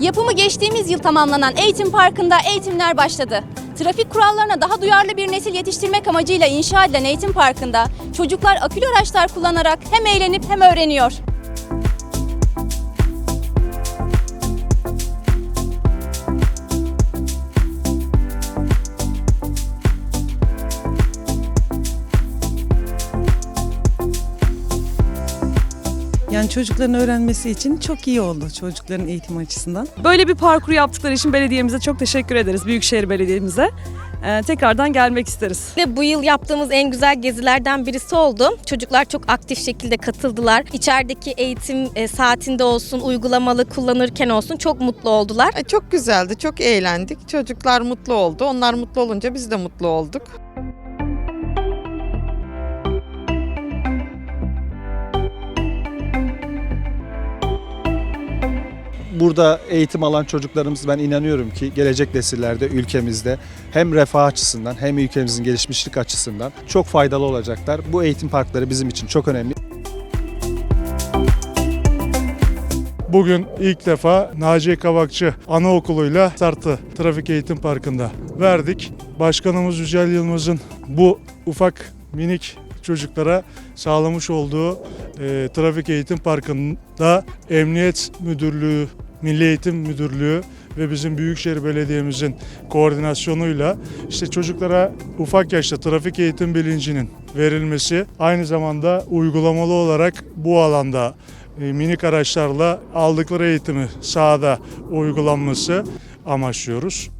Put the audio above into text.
Yapımı geçtiğimiz yıl tamamlanan Eğitim Parkı'nda eğitimler başladı. Trafik kurallarına daha duyarlı bir nesil yetiştirmek amacıyla inşa edilen Eğitim Parkı'nda çocuklar akülü araçlar kullanarak hem eğlenip hem öğreniyor. Yani çocukların öğrenmesi için çok iyi oldu çocukların eğitim açısından. Böyle bir parkur yaptıkları için belediyemize çok teşekkür ederiz. Büyükşehir Belediye'mize. Ee, tekrardan gelmek isteriz. Ve bu yıl yaptığımız en güzel gezilerden birisi oldu. Çocuklar çok aktif şekilde katıldılar. İçerideki eğitim e, saatinde olsun, uygulamalı kullanırken olsun çok mutlu oldular. E, Çok güzeldi, çok eğlendik. Çocuklar mutlu oldu. Onlar mutlu olunca biz de mutlu olduk. Burada eğitim alan çocuklarımız ben inanıyorum ki gelecek nesillerde ülkemizde hem refah açısından hem ülkemizin gelişmişlik açısından çok faydalı olacaklar. Bu eğitim parkları bizim için çok önemli. Bugün ilk defa Naciye Kavakçı Anaokulu'yla startı Trafik Eğitim Parkı'nda verdik. Başkanımız Yücel Yılmaz'ın bu ufak minik çocuklara sağlamış olduğu e, Trafik Eğitim Parkı'nda Emniyet Müdürlüğü, Milli Eğitim Müdürlüğü ve bizim Büyükşehir Belediye'mizin koordinasyonuyla işte çocuklara ufak yaşta trafik eğitim bilincinin verilmesi aynı zamanda uygulamalı olarak bu alanda e, minik araçlarla aldıkları eğitimi sahada uygulanması amaçlıyoruz.